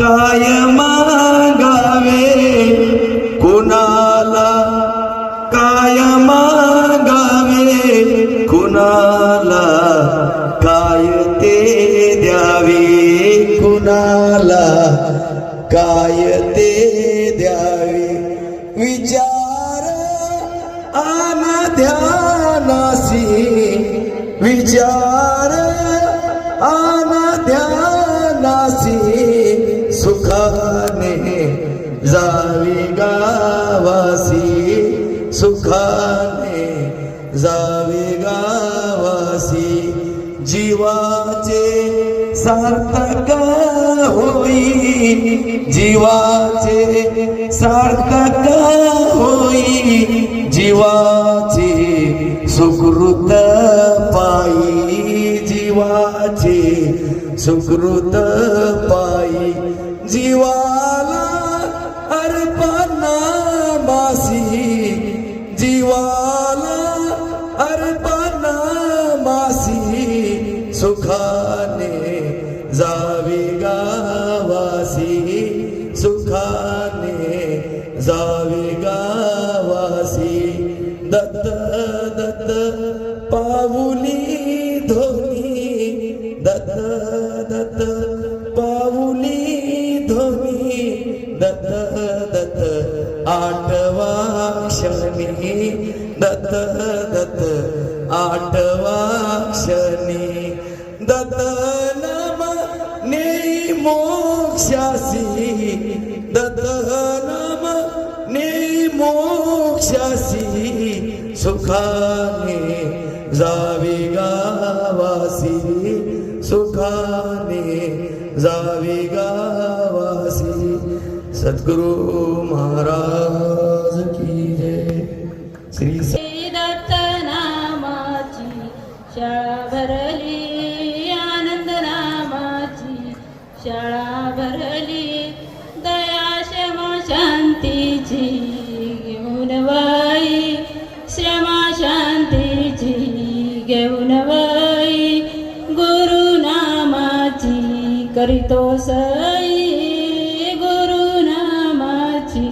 काय मागावे कुणाला काय मागावे कुणाला काय ते द्यावे कुणाला काय ते द्यावे विचार आन ध्यानासी विचार आन जावी गावासी सुखाने जावी गावासी जीवाचे सार्थक होई जीवाचे सार्थक होई जीवाचे सुकृत पायी जीवाचे सुकृत पायी जीवा जावे गावासी. दत्त दत्त पाऊली धोनी. दत्त दत्त पाऊली धोनी. दत्त दत्त आठवा क्षणी. दत्त दत्त आठवा क्षणी. दत्त नम ने मोक्षासी. दत्त मोक्षासी सुखाने जावे गावासी. सुखाने जावे गावासी. सद्गुरु महाराज की जय. श्री दत्त नामाची शाळा भरली आनंद नामाची शाळा भरली करीतो सई गुरु नामाची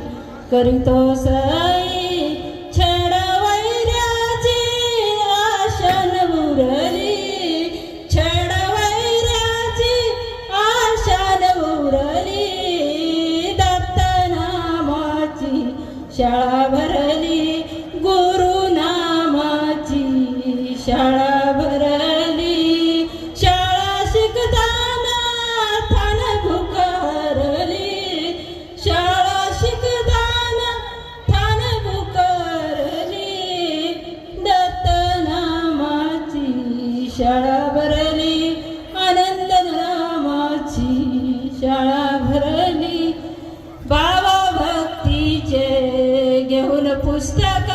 करीतो सई छड वैराची आशन उरली. छड वैराची आशन उरली. दत्त नामाची शाळा भरली गुरु नामाची शाळा भरली आनंद नामाची शाळा भरली. बाबा भक्तीचे घेऊन पुस्तक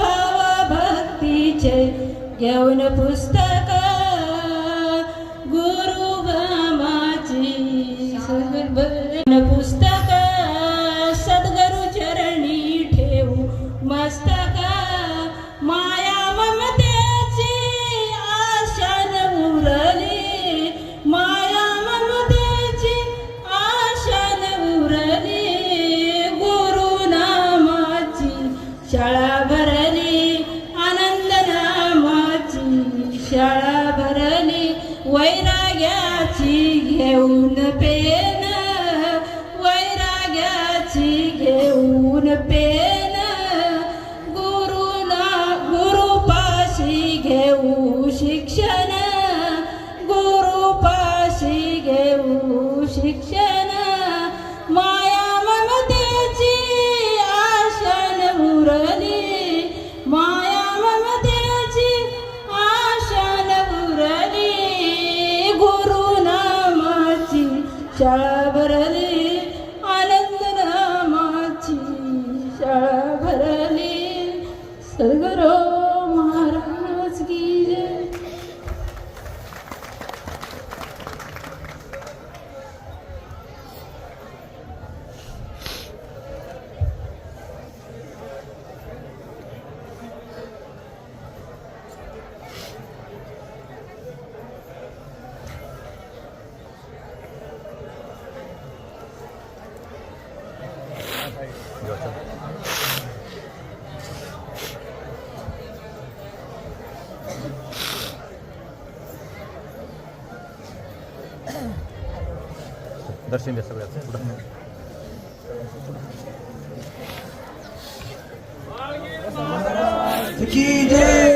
बाबा भक्तीचे घेऊन पुस्तक. गुरु ब्रह्माची पुस्तक शाळा भरली वैराग्याची घेऊन पेन. वैराग्याची घेऊन पेन. गुरुना गुरुपाशी घेऊ शिक्षा. शाळा भरली zaten. दर्शन जैसा बजाते हैं की जय